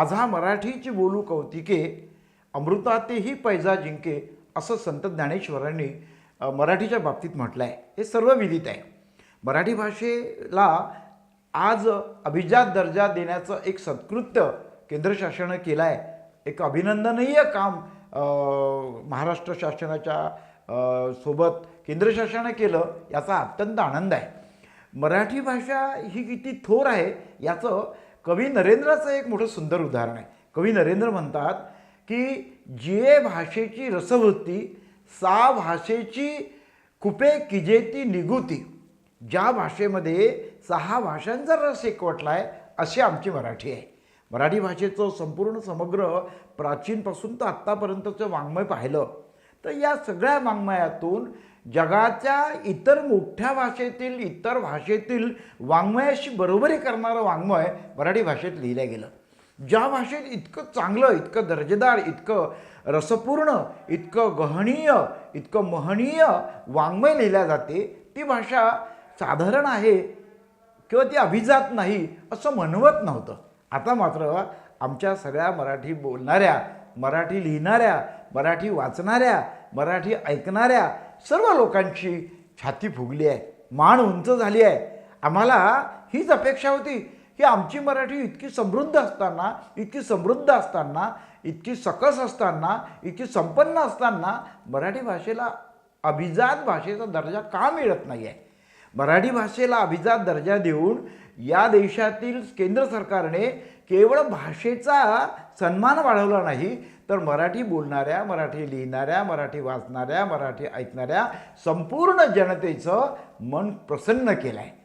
माझा मराठीची बोलू कौतिके अमृतातेही पैजा जिंके असं संत ज्ञानेश्वरांनी मराठीच्या बाबतीत म्हटलं आहे हे सर्व विदित आहे. मराठी भाषेला आज अभिजात दर्जा देण्याचं एक सत्कृत्य केंद्र शासनानं केलं आहे एक अभिनंदनीय काम महाराष्ट्र शासनाच्या सोबत केंद्र शासनानं केलं याचा अत्यंत आनंद आहे. मराठी भाषा ही किती थोर आहे याचं कवी नरेंद्राचं एक मोठं सुंदर उदाहरण आहे. कवी नरेंद्र म्हणतात की जे भाषेची रसवृत्ती सा भाषेची कुपे किजेती निगुती ज्या भाषेमध्ये सहा भाषांचा रस एकवटला आहे अशी आमची मराठी आहे. मराठी भाषेचं संपूर्ण समग्र प्राचीनपासून तर आत्तापर्यंतचं वाङ्मय पाहिलं. तर या सगळ्या वाङ्मयातून जगाच्या इतर मोठ्या भाषेतील इतर भाषेतील वाङ्मयाशी बरोबरी करणारं वाङ्मय मराठी भाषेत लिहिलं गेलं. ज्या भाषेत इतकं चांगलं इतकं दर्जेदार इतकं रसपूर्ण इतकं गहनीय इतकं महनीय वाङ्मय लिहिल्या जाते ती भाषा साधारण आहे किंवा ती अभिजात नाही असं म्हणवत नव्हतं. आता मात्र आमच्या सगळ्या मराठी बोलणाऱ्या मराठी लिहिणाऱ्या मराठी वाचणाऱ्या मराठी ऐकणाऱ्या सर्व लोकांची छाती फुगली आहे मान उंच झाली आहे. आम्हाला हीच अपेक्षा होती की आमची मराठी इतकी समृद्ध असताना इतकी समृद्ध असताना इतकी सकस असताना इतकी संपन्न असताना मराठी भाषेला अभिजात भाषेचा दर्जा का मिळत नाही आहे मराठी भाषेला अभिजात दर्जा देऊन या देशातील केंद्र सरकारने केवळ भाषेचा सन्मान वाढवला नाही तर मराठी बोलणाऱ्या मराठी लिहिणाऱ्या मराठी वाचणाऱ्या मराठी ऐकणाऱ्या संपूर्ण जनतेचं मन प्रसन्न केलं आहे